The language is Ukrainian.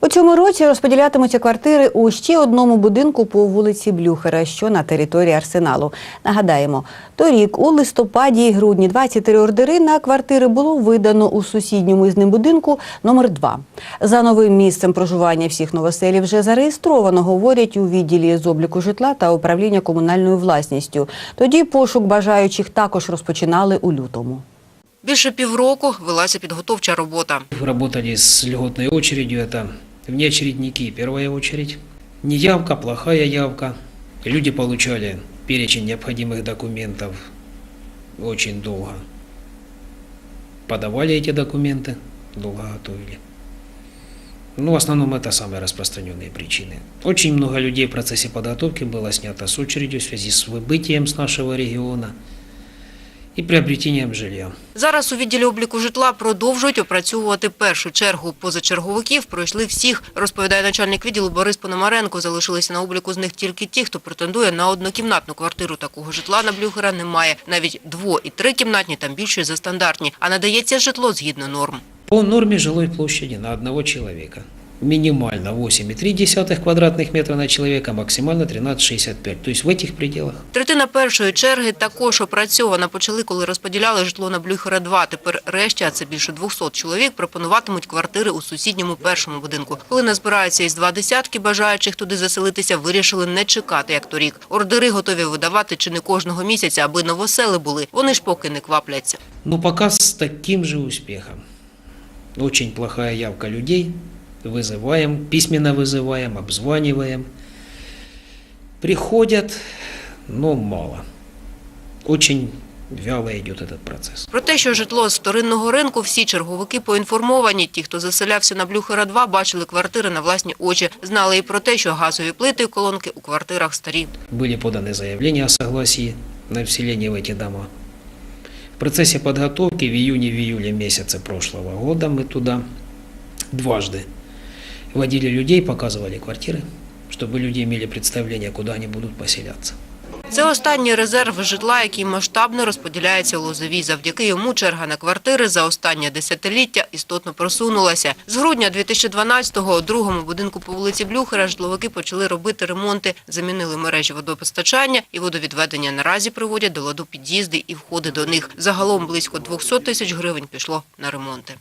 У цьому році розподілятимуться квартири у ще одному будинку по вулиці Блюхера, що на території арсеналу. Нагадаємо, торік у листопаді і грудні 23 ордери на квартири було видано у сусідньому із ним будинку номер 2 За новим місцем проживання всіх новоселів вже зареєстровано, говорять у відділі з обліку житла та управління комунальною власністю. Тоді пошук бажаючих також розпочинали у лютому. Більше півроку велася підготовча робота. Работали с льготной очередью, это внеочередники, первая очередь. Неявка, плохая явка. Люди получали перечень необходимых документов очень долго. Подавали эти документы, долго готовили. Ну, в основном это самые распространенные причины. Очень много людей в процессе подготовки было снято с очередью в связи с выбытием с нашего региона и приобретением жилья. Зараз у відділі обліку житла продовжують опрацьовувати першу чергу. Позачерговиків пройшли всіх, розповідає начальник відділу Борис Пономаренко. Залишилися на обліку з них тільки ті, хто претендує на однокімнатну квартиру. Такого житла на Блюхера немає. Навіть дво- і трикімнатні там більше за стандартні. А надається житло згідно норм. По норме жилой площади на одного человека. Минимально 8,3 квадратных метра на человека, максимально 13,65. То есть в этих пределах. Третина першої черги також опрацьована. Почали, коли розподіляли житло на Блюхера-2. Тепер решті, а це більше 200 чоловік, пропонуватимуть квартири у сусідньому першому будинку. Коли назбирається із два десятки бажаючих туди заселитися, вирішили не чекати, як торік. Ордери готові видавати чи не кожного місяця, аби новосели були. Вони ж поки не квапляться. Но пока с таким же успехом. Очень плохая явка людей Вызываем, письменно вызываем, обзваниваем. Приходят, но мало. Очень вяло идет этот процесс. Про те, що житло з вторинного ринку, всі черговики поінформовані. Ті, хто заселявся на Блюхера-2, бачили квартири на власні очі. Знали і про те, що газові плити і колонки у квартирах старі. Были поданы заявления о согласии на вселение в эти дома. В процессе подготовки в июне, в июле месяце прошлого года мы туда дважды водили людей, показывали квартиры, чтобы люди имели представление, куда они будут поселяться. Це останній резерв житла, який масштабно розподіляється у Лозовій. Завдяки йому черга на квартири за останнє десятиліття істотно просунулася. З грудня 2012-го у другому будинку по вулиці Блюхера житловики почали робити ремонти, замінили мережі водопостачання і водовідведення. Наразі приводять до ладу під'їзди і входи до них. Загалом близько 200 тисяч гривень пішло на ремонти.